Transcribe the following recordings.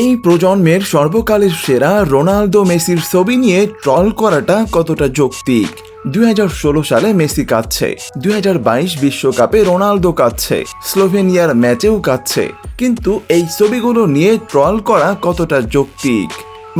এই প্রজন্মের সর্বকালের সেরা রোনালদো মেসির ছবি নিয়ে ট্রল করাটা কতটা যৌক্তিক? দুই হাজার ষোলো সালে মেসি কাঁদছে, দুই বিশ্বকাপে রোনালদো কাঁদছে, স্লোভেনিয়ার ম্যাচেও কাঁদছে। কিন্তু এই ছবিগুলো নিয়ে ট্রল করা কতটা যৌক্তিক?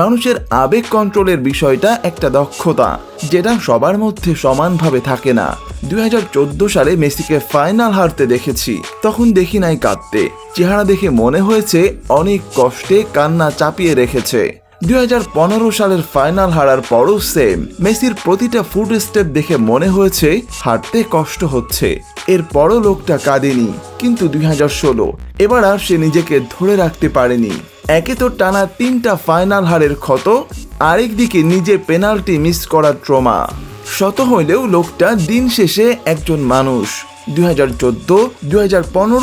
মানুষের আবেগ কন্ট্রোলের বিষয়টা একটা দক্ষতা, যেটা সবার মধ্যে সমানভাবে থাকে না। দুই হাজার চোদ্দ সালে মেসিকে ফাইনাল হারতে দেখেছি, তখন দেখি নাই কাঁদতে। চেহারা দেখে মনে হয়েছে অনেক কষ্টে কান্না চাপিয়ে রেখেছে। দুই হাজার পনেরো সালের ফাইনাল হারার পরও সেম মেসির প্রতিটা ফুট স্টেপ দেখে মনে হয়েছে হাঁটতে কষ্ট হচ্ছে। এরপরও লোকটা কাঁদেনি, কিন্তু দুই হাজার ষোলো, এবার আর সে নিজেকে ধরে রাখতে পারেনি। একে তো টানা তিনটা ফাইনাল হারের ক্ষত আরেকদিকে নিজে পেনাল্টি মিস করার ট্রমা শত হইলেও লোকটা দিন শেষে একজন মানুষ। দুই হাজার চোদ্দ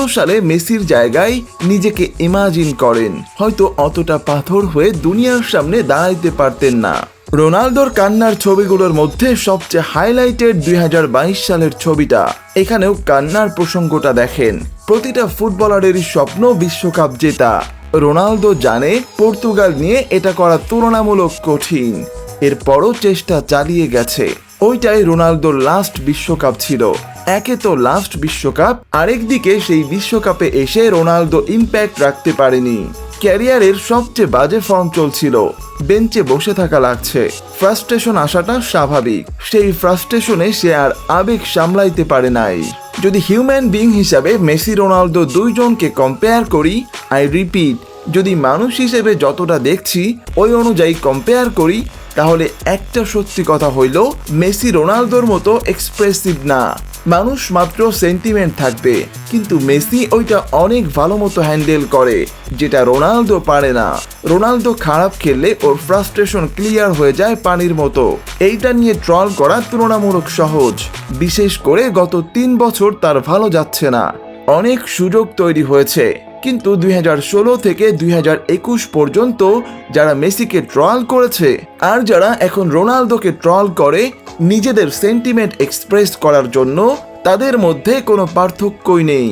সালে মেসির জায়গায় নিজেকে ইমাজিন করেন। হয়তো অতটা পাথর হয়ে দুনিয়ার সামনে দাঁড়াইতে পারতেন না। রোনালদোর কান্নার ছবিগুলোর মধ্যে সবচেয়ে হাইলাইটেড দুই হাজার বাইশ সালের ছবিটা। এখানেও কান্নার প্রসঙ্গটা দেখেন। প্রতিটা ফুটবলারেরই স্বপ্ন বিশ্বকাপ জেতা। রোনালদো জানে পর্তুগাল নিয়ে এটা করা তুলনামূলক কঠিন। এরপরও চেষ্টা চালিয়ে গেছে। ওইটাই রোনালদোর লাস্ট বিশ্বকাপ ছিল। একে তো লাস্ট বিশ্বকাপ আরেকদিকে সেই বিশ্বকাপে এসে রোনালদো ইম্প্যাক্ট রাখতে পারেনি। ক্যারিয়ারের সবচেয়ে বাজে ফর্ম চলছিল। বেঞ্চে বসে থাকা লাগছে। ফ্রাস্ট্রেশন আসাটা স্বাভাবিক। সেই ফ্রাস্ট্রেশনে সে আর আবেগ সামলাইতে পারে নাই। যদি হিউম্যান বিং হিসাবে মেসি, রোনালদো দুইজনকে কম্পেয়ার করি আই রিপিট যদি মানুষ হিসেবে যতটা দেখছি, ওই অনুযায়ী কম্পেয়ার করি তাহলে একটা সত্যি কথা হইল, মেসি রোনালদোর মতো এক্সপ্রেসিভ না। মানুষ মাত্র সেন্টিমেন্ট থাকবে, কিন্তু মেসি ওইটা অনেক ভালো মতো হ্যান্ডেল করে, যেটা রোনালদো পারে না। রোনালদো খারাপ খেললে ওর ফ্রাস্ট্রেশন ক্লিয়ার হয়ে যায় পানির মতো। এইটা নিয়ে ট্রল করা তুলনামূলক সহজ। বিশেষ করে গত তিন বছর তার ভালো যাচ্ছে না। অনেক সুযোগ তৈরি হয়েছে। কিন্তু দুই হাজার ষোলো থেকে দুই হাজার একুশ পর্যন্ত যারা মেসিকে ট্রল করেছে আর যারা এখন রোনালদোকে ট্রল করে নিজেদের সেন্টিমেন্ট এক্সপ্রেস করার জন্য তাদের মধ্যে কোনো পার্থক্যই নেই।